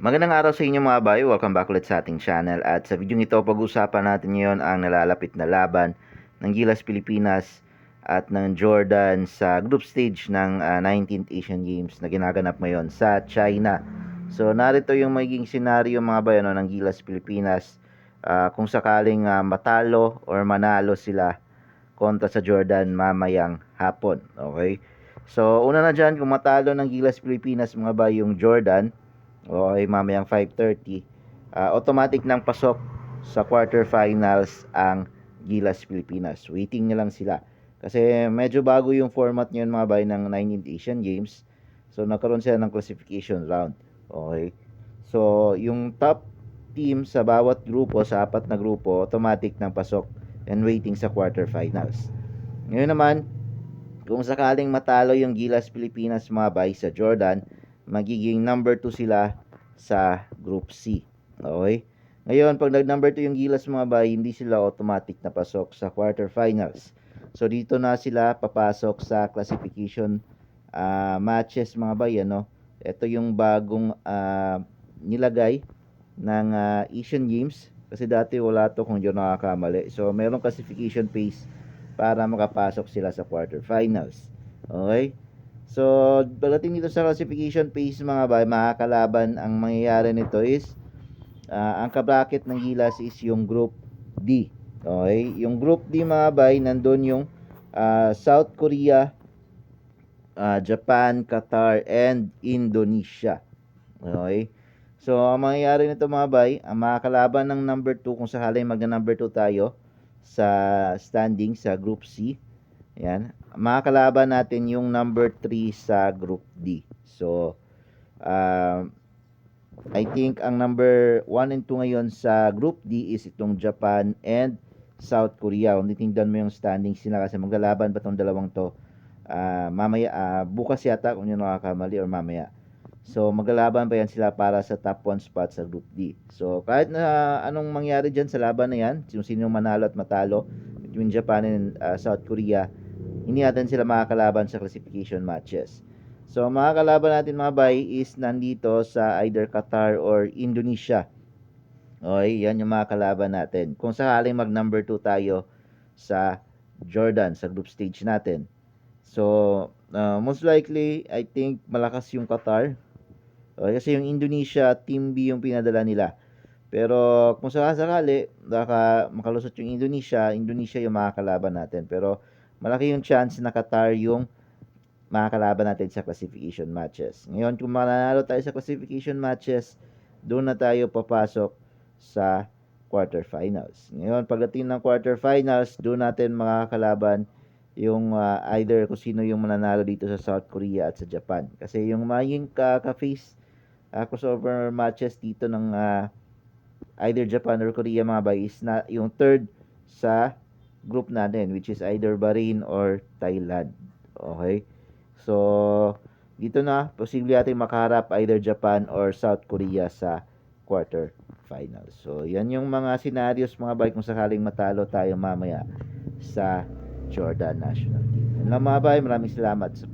Magandang araw sa inyo mga bayo. Welcome back ulit sa ating channel. At sa video ito, pag-usapan natin ngayon ang nalalapit na laban ng Gilas Pilipinas at ng Jordan sa group stage ng ah, 19th Asian Games na ginaganap ngayon sa China. So narito yung magiging senaryo mga bayo no, ng Gilas Pilipinas ah, kung sakaling ah, matalo or manalo sila kontra sa Jordan mamayang hapon. Okay? So una na dyan, kung matalo ng Gilas Pilipinas mga bayo yung Jordan, Okay, mamayang 5.30. Ah, automatic nang pasok sa quarterfinals ang Gilas Pilipinas. Waiting na lang sila. Kasi medyo bago yung format ngayon mga bay ng 19th Asian Games. So nagkaroon sila ng classification round. Okay. So yung top team sa bawat grupo, sa apat na grupo, automatic nang pasok and waiting sa quarterfinals. Ngayon naman, kung sakaling matalo yung Gilas Pilipinas mga bay sa Jordan, magiging number 2 sila sa Group C. Okay? Ngayon, pag nag-number 2 yung Gilas mga bay, hindi sila automatic na pasok sa quarterfinals. So, dito na sila papasok sa classification ah, matches mga bay. Ano? Ito yung bagong ah, nilagay ng ah, Asian Games. Kasi dati wala to kung di nakakamali. So, mayroong classification phase para makapasok sila sa quarterfinals. Okay? So, pagdating dito sa classification phase mga bay, makakalaban, ang mangyayari nito is, ah, ang kabracket ng Gilas is yung group D. Okay? Yung group D mga bay, nandun yung ah, South Korea, ah, Japan, Qatar, and Indonesia. Okay? So, ang mangyayari nito mga bay, ang makakalaban ng number 2, kung sakaling mag-number 2 tayo sa standing sa group C, yan. Makakalaban natin yung number 3 sa group D. So, um, I think ang number 1 and 2 ngayon sa group D is itong Japan and South Korea. Kung titingnan mo yung standings nila kasi maglalaban pa itong dalawang to. Ah, mamaya, ah, bukas yata kung yun nakakamali or mamaya. So, maglalaban pa yan sila para sa top 1 spot sa Group D. So, kahit na anong mangyari dyan sa laban na yan, kung sino manalo at matalo between Japan and ah, South Korea, hindi natin sila makakalaban sa classification matches. So, ang makakalaban natin mga bay is nandito sa either Qatar or Indonesia. Okay, yan yung makakalaban natin. Kung sakaling mag number 2 tayo sa Jordan, sa group stage natin. So, uh, most likely, I think malakas yung Qatar. Okay, kasi yung Indonesia, Team B yung pinadala nila. Pero kung sakasakali, baka makalusot yung Indonesia, Indonesia yung makakalaban natin. Pero malaki yung chance na Qatar yung makakalaban natin sa classification matches. Ngayon, kung mananalo tayo sa classification matches, doon na tayo papasok sa quarterfinals. Ngayon, pagdating ng quarterfinals, doon natin makakalaban yung ah, either kung sino yung mananalo dito sa South Korea at sa Japan. Kasi yung maging ka-face ah, crossover matches dito ng ah, either Japan or Korea mga bay is na yung third sa group natin which is either Bahrain or Thailand. Okay? So, dito na, posible natin makaharap either Japan or South Korea sa quarter finals. So, yan yung mga scenarios mga bay kung sakaling matalo tayo mamaya sa Jordan National Team. Yan lang mga bay, maraming salamat sa